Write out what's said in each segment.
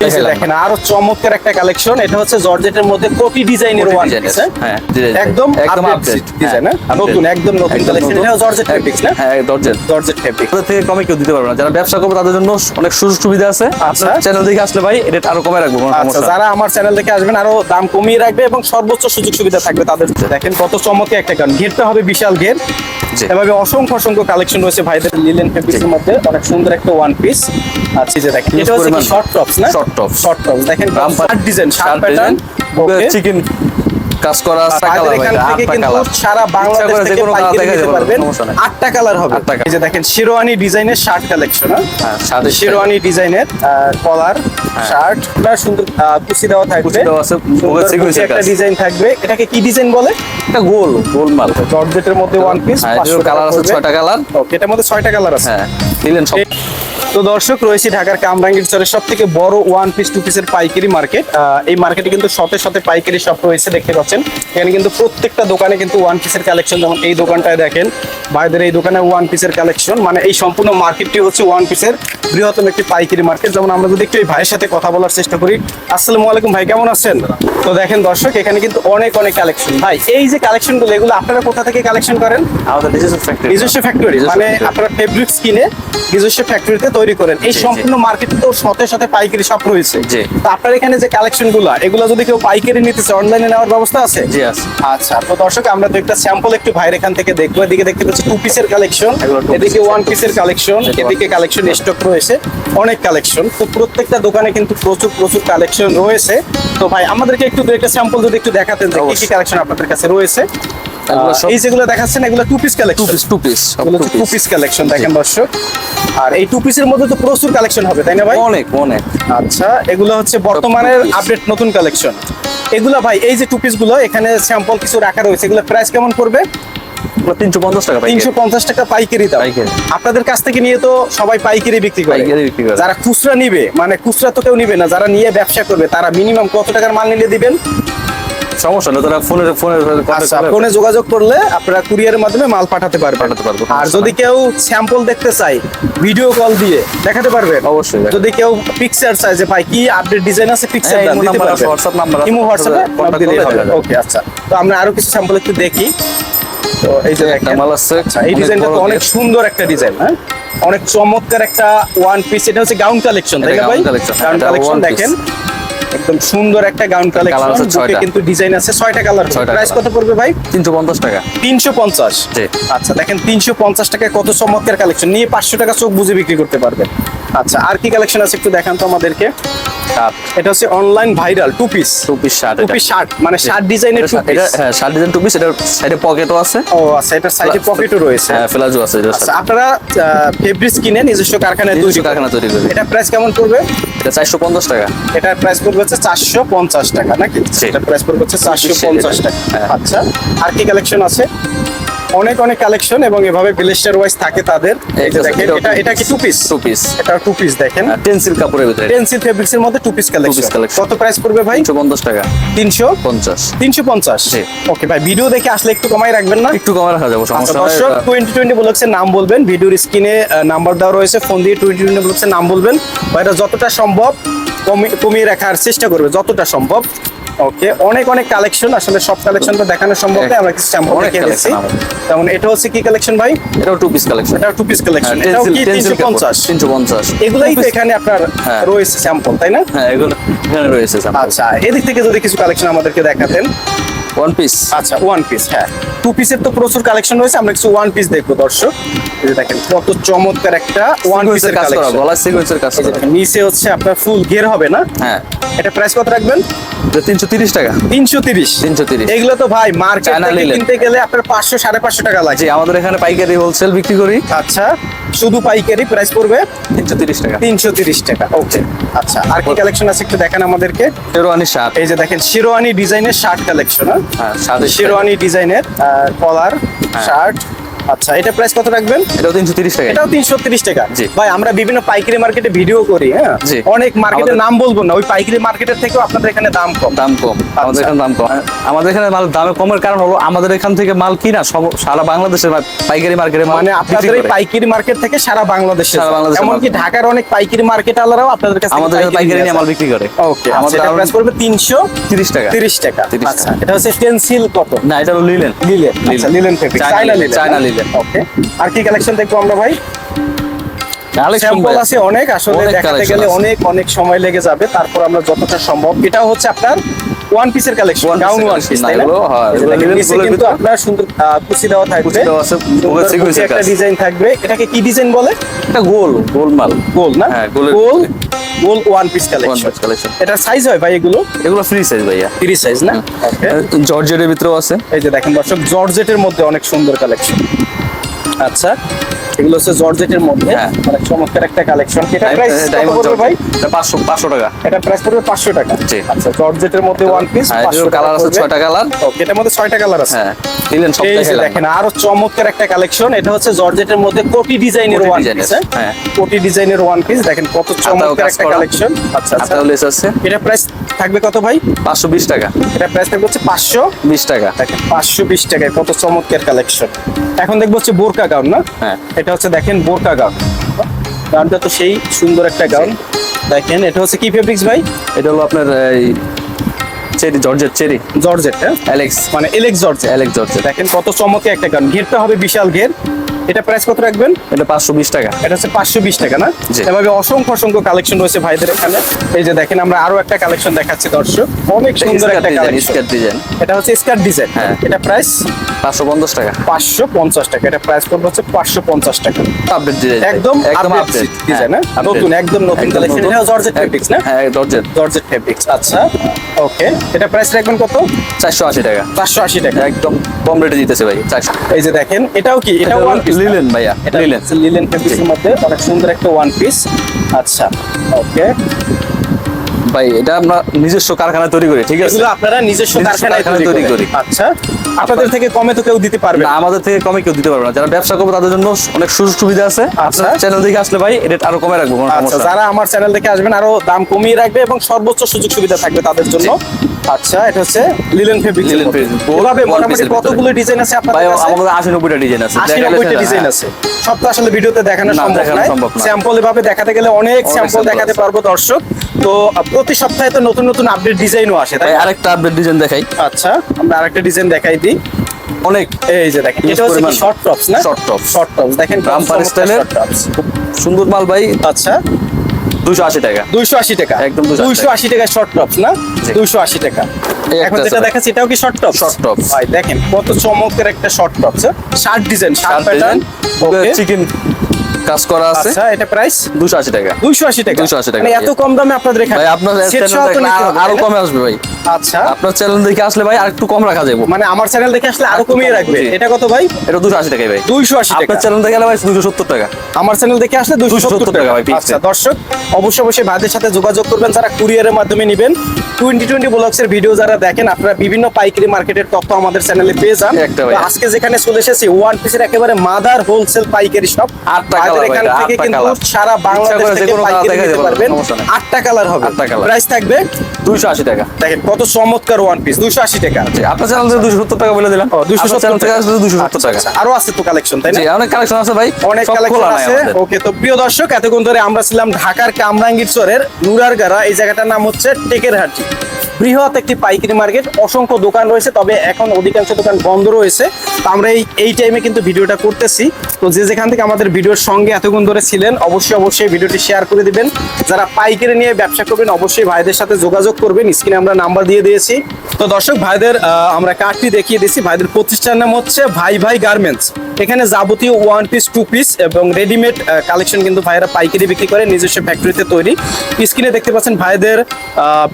দেখেন আরও চমৎকার একটা কালেকশন এটা হচ্ছে জর্জেটের মধ্যে কোটি ডিজাইনের ওয়ান হ্যাঁ, একদম একদম আপডেট ডিজাইন হ্যাঁ, নতুন একদম নতুন কালেকশন এটা জর্জেট ফেব্রিক্স না? হ্যাঁ জর্জেট জর্জেট ফেব্রিক ওদের থেকে কমে কেউ দিতে পারবে না? যারা ব্যবসা করবে তাদের জন্য অনেক সুযোগ সুবিধা আছে। আচ্ছা। চ্যানেল দেখে আসলে ভাই এটা আরও কমে রাখব আচ্ছা যারা আমার চ্যানেল থেকে আসবেন আরও দাম কমিয়ে রাখবে এবং সর্বোচ্চ সুযোগ সুবিধা থাকবে তাদের দেখেন কত চমৎকার একটা গান ঘেরটা হবে বিশাল ঘের। এভাবে অসংখ্য অসংখ্য কালেকশন রয়েছে ভাইদের লিলেন ফেব্রিক্সের মধ্যে। অনেক সুন্দর একটা ওয়ান পিস আছে যে দেখেন এটা হচ্ছে কি পরিমাণ। শর্ট টপস না? শর্ট টপস শর্ট টপস দেখেন shirt design shirt pattern chikan কাজ করা আছে কালার থেকে কিন্তু সারা বাংলাদেশ থেকে পাইকারি নিতে পারবেন আটটা কালার হবে। এই যে দেখেন শেরওয়ানি ডিজাইনের শার্ট কালেকশন হ্যাঁ, শেরওয়ানি ডিজাইনের কলার শার্ট সুন্দর আহ, কুচি দেওয়া থাকবে। কুচি দেওয়া আছে, সুন্দর একটা ডিজাইন থাকবে। এটাকে কি ডিজাইন বলে? এটা গোল গোল মাল। জর্জেটের মধ্যে ওয়ান পিস কালার আছে ছয়টা কালার ওকে এটার মধ্যে ছয়টা কালার আছে। হ্যাঁ দিলেন সব। তো দর্শক, রয়েছে ঢাকার কামরাঙ্গীর চরের সব থেকে বড় ওয়ান পিস টু পিসের পাইকারি মার্কেট এই মার্কেটে কিন্তু শপে শপে পাইকারি শপ রয়েছে, দেখতে পাচ্ছেন। এখানে কিন্তু প্রত্যেকটা দোকানে কিন্তু ওয়ান পিসের কালেকশন যেমন এই দোকানটায় দেখেন, ভাইদের এই দোকানে ওয়ান পিসের কালেকশন মানে এই সম্পূর্ণ মার্কেটটি হচ্ছে ওয়ান পিসের বৃহত্তম একটি পাইকারি মার্কেট যেমন আমরা যদি একটু এই ভাইয়ের সাথে কথা বলার চেষ্টা করি, আসসালামু আলাইকুম ভাই, কেমন আছেন? তো দেখেন দর্শক এখানে কিন্তু অনেক অনেক কালেকশন ভাই এই যে কালেকশনগুলো এগুলো আপনারা কোথা থেকে কালেকশন করেন? আমাদের নিজস্ব ফ্যাক্টরি নিজস্ব ফ্যাক্টরি মানে আপনারা ফেব্রিক্স কিনে নিজস্ব ফ্যাক্টরিতে তৈরি করেন। এই। সম্পূর্ণ মার্কেটে তো সাথে সাথে পাইকারি সব রয়েছে। তো আপনার এখানে যে কালেকশনগুলো এগুলো যদি কেউ পাইকারি নিতে চায় অনলাইনে নেওয়ার ব্যবস্থা আছে? জি আছে। আচ্ছা তো দর্শক আমরা তো একটা স্যাম্পল একটু ভাইয়ের এখান থেকে দেখব। এদিকে দেখতে পাচ্ছি টু পিসের কালেকশন এদিকে ওয়ান পিসের কালেকশন এদিকে কালেকশন স্টক রয়েছে অনেক কালেকশন তো প্রত্যেকটা দোকানে কিন্তু প্রচুর প্রচুর কালেকশন রয়েছে। তো ভাই আমাদেরকে একটু একটা স্যাম্পল যদি একটু দেখাতেন যে কি কি কালেকশন আপনাদের কাছে রয়েছে। এই যেগুলো দেখাচ্ছেন এগুলো two piece two collection piece two piece এগুলো two piece two piece piece collection দেখেন দর্শক। আর এই টু পিসের মধ্যে তো প্রচুর কালেকশন হবে তাই না ভাই? অনেক অনেক। আচ্ছা এগুলো হচ্ছে বর্তমানের আপডেট নতুন কালেকশন এগুলো ভাই এই যে টু পিসগুলো এখানে স্যাম্পল কিছু রাখা রয়েছে এগুলো প্রাইস কেমন পড়বে? তিনশো পঞ্চাশ টাকা পাইকারি। তিনশো পঞ্চাশ টাকা পাইকারি দাম আপনাদের কাছ থেকে নিয়ে তো সবাই পাইকারি বিক্রি করে। যারা খুচরা নিবে মানে খুচরা তো কেউ নিবে না যারা নিয়ে ব্যবসা করবে তারা মিনিমাম কত টাকার মাল নিলে দিবেন? সমস্যা তারা আচ্ছা ফোনে যোগাযোগ করলে আপনারা কুরিয়ারের মাধ্যমে মাল পাঠাতে পারবেন। পাঠাতে পারব, আর যদি কেউ স্যাম্পল দেখতে চায় ভিডিও কল দিয়ে দেখাতে পারবেন? অবশ্যই যদি কেউ পিকচার চায় যে ভাই কি আপডেট ডিজাইন আছে পিকচার হ্যাঁ, দিতে পারবেন। হোয়াটসঅ্যাপ নাম্বার ইমো হোয়াটসঅ্যাপে contact দিলেই হবে। ওকে আচ্ছা। তো আমরা আরও কিছু স্যাম্পল একটু দেখি। তো এই যে একটা মাল আছে। আচ্ছা এই ডিজাইনটা তো অনেক সুন্দর একটা ডিজাইন হ্যাঁ? অনেক চমৎকার একটা ওয়ান পিস এটা হচ্ছে গাউন কালেকশন তাই না ভাই? গাউন কালেকশন দেখেন একদম সুন্দর একটা গাউন কালেকশন আছে কিন্তু ডিজাইন আছে কালার প্রাইস কত পড়বে ভাই? তিনশো পঞ্চাশ টাকা। জি। আচ্ছা দেখেন টাকায় কত চমৎকার কালেকশন নিয়ে পাঁচশো টাকা চোখ বুঝে বিক্রি করতে পারবেন। আচ্ছা আর কি কালেকশন আছে একটু দেখান তো আমাদেরকে। শার্ট। এটা হচ্ছে online viral two piece two piece shirt two piece shirt মানে শার্ট ডিজাইনের টু পিস হ্যাঁ শার্ট ডিজাইন টু পিস এটার সাইডে পকেটও আছে। ও আচ্ছা সাইডে পকেটও রয়েছে। হ্যাঁ ফ্লাজও আছে আচ্ছা আপনারা ফেব্রিক্স কিনে নিজস্ব কারখানায় তৈরি কারখানা তৈরি করি। এটা প্রাইস কেমন পড়বে? এটা চারশো পঞ্চাশ টাকা। এটার প্রাইস পড়বে হচ্ছে চারশো পঞ্চাশ টাকা নাকি? জি। প্রাইস পড়বে হচ্ছে চারশো পঞ্চাশ টাকা। হ্যাঁ। আচ্ছা আর কি কালেকশন আছে? অনেক অনেক কালেকশন এবং এভাবে ব্লেস্টার ওয়াইজ থাকে তাদের। এটা- দেখেন এটা এটা কি টু পিস টু পিস এটা টু পিস দেখেন। টেন্সিল কাপড়ের ভিতরে। পেন্সিল ফেব্রিক্স এর মধ্যে টু পিস কালেকশন। কত প্রাইস পড়বে ভাই? তিনশো পঞ্চাশ টাকা। তিনশো পঞ্চাশ। তিনশো পঞ্চাশ। জি। ওকে ভাই ভিডিও দেখে আসলে একটু কমাই রাখবেন না? একটু কমে রাখা যাব আচ্ছা সমস্যা নাই টোয়েন্টি টোয়েন্টি ব্লগসের নাম বলবেন। ভিডিওর স্ক্রিনে নাম্বার দেওয়া রয়েছে ফোন দিয়ে টোয়েন্টি টোয়েন্টি ব্লগসের নাম বলবেন। বা এটা যতটা সম্ভব কমি- কমিয়ে রাখার চেষ্টা করবে যতটা সম্ভব। ওকে অনেক অনেক কালেকশন আসলে সব কালেকশন তো দেখানো সম্ভব নয় আমরা কিছু স্যাম্পল অনেক দেখে দিচ্ছি যেমন এটা হচ্ছে কি কালেকশন ভাই? এটাও টু পিস কালেকশন এটা টু পিস কালেকশন এটাও কি তিনশো পঞ্চাশ? তিনশো পঞ্চাশ। এগুলাই তো এখানে আপনার হ্যাঁ। রয়েছে স্যাম্পল তাই না? হ্যাঁ এগুলো এখানে রয়েছে আচ্ছা এদিক থেকে যদি কিছু কালেকশন আমাদেরকে দেখাতেন। ওয়ান পিস আচ্ছা ওয়ান পিস হ্যাঁ। টু পিসের তো প্রচুর কালেকশন রয়েছে আমরা কিছু ওয়ান পিস দেখব দর্শক। এই দেখেন কত চমৎকার একটা ওয়ান পিসের কাজ করা গলার সিকোয়েন্সের কাজ করা। নিচে হচ্ছে আপনার ফুল ঘের হবে না? হ্যাঁ। এটা প্রাইস কত রাখবেন? তিনশো তিরিশ টাকা। তিনশো তিরিশ। তিনশো তিরিশ। এগুলো তো ভাই মার্কেট কিনতে গেলে আপনার পাঁচশো সাড়ে পাঁচশো টাকা লাগে। আমাদের এখানে পাইকারি হোলসেল বিক্রি করি। আচ্ছা শুধু পাইকারি প্রাইস পড়বে? তিনশো তিরিশ টাকা। তিনশো তিরিশ টাকা ওকে আচ্ছা আর কি কালেকশন আছে একটু দেখেন আমাদেরকে? শেরওয়ানি শার্ট। এই যে দেখেন শিরোয়ানি ডিজাইনের শার্ট কালেকশন হ্যাঁ? শার্টের শিরোয়ানি ডিজাইনের কলার শার্ট আচ্ছা এটা প্রাইস কত রাখবেন? এটাও তিনশো তিরিশ টাকা এটাও তিনশো তিরিশ টাকা। জি। ভাই আমরা বিভিন্ন পাইকারি মার্কেটে ভিডিও করি হ্যাঁ? অনেক মার্কেটের নাম বলব না ওই পাইকারি মার্কেটের থেকেও আপনাদের এখানে দাম কম। দাম কম। আমাদের এখানে দাম কম। আমাদের এখানে মাল দামে কমের কারণ হলো আমাদের এখান থেকে মাল কিনা সারা বাংলাদেশের পাইকারি মার্কেটে মানে আপনাদের এই পাইকারি মার্কেট থেকে সারা বাংলাদেশে। সারা বাংলাদেশে এমনকি ঢাকার অনেক পাইকারি মার্কেট আলারাও আপনাদের কাছে আমাদের পাইকারি নিয়ে মাল বিক্রি করে। ওকে আমাদের প্রাইস তিনশো তিরিশ টাকা। তিরিশ টাকা। আচ্ছা এটা হচ্ছে পেন্সিল কত? না এটা হলো লিলেন লিলেন লিলেন। আচ্ছা linen fabric China China linen, linen China linen. Okay আর কি কালেকশন দেখব আমরা ভাই? স্যাম্পল আছে অনেক আসলে দেখাতে গেলে অনেক অনেক সময় লেগে যাবে তারপর আমরা যতটা সম্ভব এটাও হচ্ছে আপনার ওয়ান পিসের কালেকশন গাউন ওয়ান পিস তাই না? হ্যাঁ, নিচে কিন্তু আপনার সুন্দর কুচি দেওয়া থাকবে। কুচি দেওয়া আছে, একটা ডিজাইন থাকবে। এটাকে কি ডিজাইন বলে? এটা গোল গোল মাল। গোল না? হ্যাঁ, গোল গোল ওয়ান পিস কালেকশন। এটার সাইজ হয় ভাই এগুলো? এগুলো ফ্রি সাইজ ভাইয়া। 30 সাইজ না? জর্জেটের ভিতরেও আছে। এই যে দেখেন দর্শক জর্জেটের মধ্যে অনেক সুন্দর কালেকশন আচ্ছা। এগুলো হচ্ছে জর্জেটের মধ্যে। হ্যাঁ। অনেক চমৎকার একটা কালেকশন এটা প্রাইস কত পড়বে ভাই? এটা পাঁচশো পাঁচশো টাকা। এটা প্রাইস পড়বে 500 টাকা। জি। আচ্ছা জর্জেটের মধ্যে ওয়ান পিস হ্যাঁ 500 কালার আছে। ছয়টা কালার এটার মধ্যে ছয়টা কালার আছে। হ্যাঁ লিলেন সব এই যে দেখাইলাম। দেখেন আরও চমৎকার একটা কালেকশন এটা হচ্ছে জর্জেটের মধ্যে কোটি ডিজাইনের ওয়ান পিস হ্যাঁ। কোটি ডিজাইনের ওয়ান পিস দেখেন কত চমৎকার একটা কালেকশন আচ্ছা আচ্ছা। লেস আছে। এটা প্রাইস থাকবে কত ভাই? পাঁচশো বিশ টাকা। এটা প্রাইস থাকবে হচ্ছে 500 বিশ টাকা। দেখেন পাঁচশো বিশ টাকায় কত চমৎকার কালেকশন এখন দেখব হচ্ছে বোরকা গাউন না? হ্যাঁ। এটা হচ্ছে দেখেন বোরকা গাউন। গাউনটা তো সেই সুন্দর একটা গাউন। দেখেন এটা হচ্ছে কি ফেব্রিক্স ভাই? এটা হলো আপনার এই চেরি জর্জেট চেরি। জর্জেট হ্যাঁ? অ্যালেক্স মানে এলেক্স জর্জেট। Alex georgette. দেখেন কত চমকে একটা গাউন। ঘেরটা হবে বিশাল ঘের এটা প্রাইস কত রাখবেন? এটা পাঁচশো বিশ টাকা। এটা হচ্ছে পাঁচশো বিশ টাকা না। এভাবে অসংখ্য অসংখ্য কালেকশন রয়েছে ভাইদের এখানে। এই যে দেখেন আমরা আরও একটা কালেকশন দেখাচ্ছি দর্শক। অনেক সুন্দর একটা কালেকশন ডিজাইন এটা হচ্ছে স্কার্ট ডিজাইন হ্যাঁ। এটা প্রাইস পাঁচশো পঞ্চাশ টাকা। পাঁচশো পঞ্চাশ টাকা। এটা প্রাইস পড়বে হচ্ছে পাঁচশো পঞ্চাশ টাকা। আপডেট ডিজাইন একদম একদম আপডেট ডিজাইন হ্যাঁ নতুন একদম নতুন কালেকশন এটা জর্জেট ফেব্রিক্স না? হ্যাঁ জর্জেট জর্জেট ফেব্রিক্স আচ্ছা। ওকে এটা প্রাইস রাখবেন কত? চারশো আশি টাকা। চারশো আশি টাকা। একদম কম রেটে দিতেছে ভাই। এই যে দেখেন এটাও কি? এটাও ওয়ান পিস লিলেন ভাইয়া এটা লিলেন লিলেন ফেব্রিক্সের মধ্যে অনেক সুন্দর একটা ওয়ান পিস আচ্ছা ওকে ভাই এটা আমরা নিজস্ব কারখানা তৈরি করি ঠিক আছে? এগুলো আপনারা নিজস্ব কারখানায় তৈরি করি। আচ্ছা আপনাদের থেকে কমে তো কেউ দিতে পারবে না। আমাদের থেকে কমে কেউ দিতে পারবে না। যারা ব্যবসা করবে তাদের জন্য অনেক সুযোগ সুবিধা আছে। আচ্ছা। আপনার চ্যানেল থেকে আসলে ভাই রেট আরও কমে রাখব আচ্ছা যারা আমার চ্যানেল থেকে আসবেন আরও দাম কমিয়ে রাখবে এবং সর্বোচ্চ সুযোগ সুবিধা থাকবে তাদের জন্য। আচ্ছা এটা হচ্ছে লিলেন ফেব্রিক লিলেন ওভাবে one মোটামুটি। কতগুলো ডিজাইন আছে আপনাদের কাছে? আমাদের আশি নব্বইটা ডিজাইন আছে। আশি দেখালে নব্বইটা সেটা- ডিজাইন। আছে। সব তো আসলে ভিডিওতে দেখানো সম্ভব না। স্যাম্পল এভাবে দেখাতে গেলে অনেক স্যাম্পল দেখাতে। পারব দর্শক। তো প্রতি সপ্তাহে তো নতুন নতুন আপডেট ডিজাইনও আসে তাই আরেকটা আপডেট ডিজাইন দেখাই। আচ্ছা আমরা আরেকটা ডিজাইন দেখাই দিই। অনেক। এই যে দেখেন এটা হচ্ছে শর্ট টপস না? Short tops। শর্ট টপস দেখেন রামপার স্টাইলের। সুন্দর মাল ভাই। আচ্ছা। দুশো আশি টাকা। দুইশো আশি টাকা। একদম 280 দুইশো আশি টাকা শর্ট টপস না? জি। দুইশো আশি টাকা। এখন যেটা। দেখাচ্ছি এটাও কি শর্ট টপ শর্ট টপ ভাই দেখেন কত চমকের একটা short top shirt design shirt pattern chikan কাজ করা আছে। আচ্ছা এটা প্রাইস দুশো আশি টাকা। দুইশো আশি টাকা। 280 টাকা, মানে এত কম দামে আপনাদের এখানে ভাই নিতে আরো-? কমে আসবে ভাই। আচ্ছা। আপনার চ্যানেল দেখে আসলে ভাই আর একটু কম রাখা যাবে মানে আমার চ্যানেল দেখে আসলে আরও কমিয়ে রাখবে। এটা কত ভাই? এটা দুশো আশি টাকায় ভাই। দুইশো আশি টাকা। আপনার চ্যানেল দেখে ভাই দুশো সত্তর টাকা। আমার চ্যানেল দেখে আসলে দুশো 270 সত্তর টাকা। ভাই, আচ্ছা দর্শক অবশ্যই অবশ্যই ভাইদের সাথে যোগাযোগ করবেন। যারা কুরিয়ারের মাধ্যমে নেবেন টোয়েন্টি টোয়েন্টি ব্লগসের ভিডিও যারা দেখেন আপনারা বিভিন্ন পাইকারি মার্কেটের তথ্য আমাদের চ্যানেলে পেয়ে যান। আজকে যেখানে চলে এসেছি ওয়ান পিসের একেবারে মাদার হোলসেল পাইকারি শপ ভাই, এখান থেকে কিন্তু সারা বাংলাদেশ থেকে পাইকারি নিতে পারবেন। আটটা কালার হবে। প্রাইস থাকবে দুইশো আশি টাকা। দেখেন কত চমৎকার ওয়ান পিস দুশো আশি টাকা। আপনার চ্যানেল থেকে দুশো সত্তর টাকা বলে দিলাম। দুশো 270 আপনার চ্যানেল থেকে টাকা। দুশো সত্তর টাকা। আচ্ছা, আরও আছে তো কালেকশন তাই না? অনেক কালেকশন আছে ভাই অনেক কালেকশন আছে। ওকে তো প্রিয় দর্শক এতক্ষণ ধরে আমরা ছিলাম ঢাকার কামরাঙ্গীর চরের নুরারগাড়া। এই জায়গাটার নাম হচ্ছে টেকেরহাটি। বৃহৎ একটি পাইকারি মার্কেট, অসংখ্য দোকান রয়েছে, তবে এখন অধিকাংশ দোকান বন্ধ রয়েছে। তো আমরা এই এই টাইমে কিন্তু ভিডিওটা করতেছি। তো যে যেখান থেকে আমাদের ভিডিওর সঙ্গে এতক্ষণ ধরে ছিলেন, অবশ্যই অবশ্যই ভিডিওটি শেয়ার করে দিবেন। যারা পাইকারি নিয়ে ব্যবসা করবেন, অবশ্যই ভাইদের সাথে যোগাযোগ করবেন। স্ক্রিনে আমরা নাম্বার দিয়ে দিয়েছি। তো দর্শক, ভাইদের আমরা কার্ডটি দেখিয়ে দিয়েছি। ভাইদের প্রতিষ্ঠানের নাম হচ্ছে ভাই ভাই গার্মেন্টস এখানে যাবতীয় ওয়ান পিস টু পিস এবং রেডিমেড কালেকশন কিন্তু ভাইয়েরা পাইকারি বিক্রি করে, নিজস্ব ফ্যাক্টরিতে তৈরি। স্ক্রিনে দেখতে পাচ্ছেন ভাইদের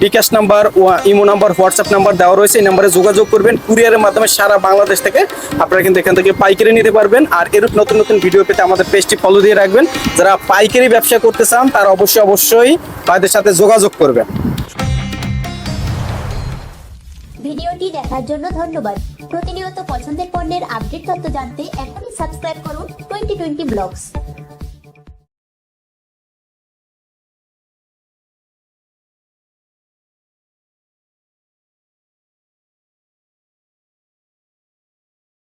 bKash number imo number, WhatsApp number দেওয়া রয়েছে। এই নাম্বারে যোগাযোগ করবেন। কুরিয়ারের মাধ্যমে সারা বাংলাদেশ থেকে আপনারা কিন্তু এখান থেকে পাইকারি নিতে পারবেন। আর এরূপ নতুন নতুন ভিডিও পেতে আমাদের পেজটি ফলো দিয়ে রাখবেন। যারা পাইকারি ব্যবসা করতে চান, তারা অবশ্যই অবশ্যই তাদের সাথে যোগাযোগ করবেন। ভিডিওটি দেখার জন্য ধন্যবাদ। প্রতিনিয়ত পছন্দের পণ্যের আপডেট তথ্য জানতে এখনই সাবস্ক্রাইব করুন টোয়েন্টি টোয়েন্টি ব্লগস।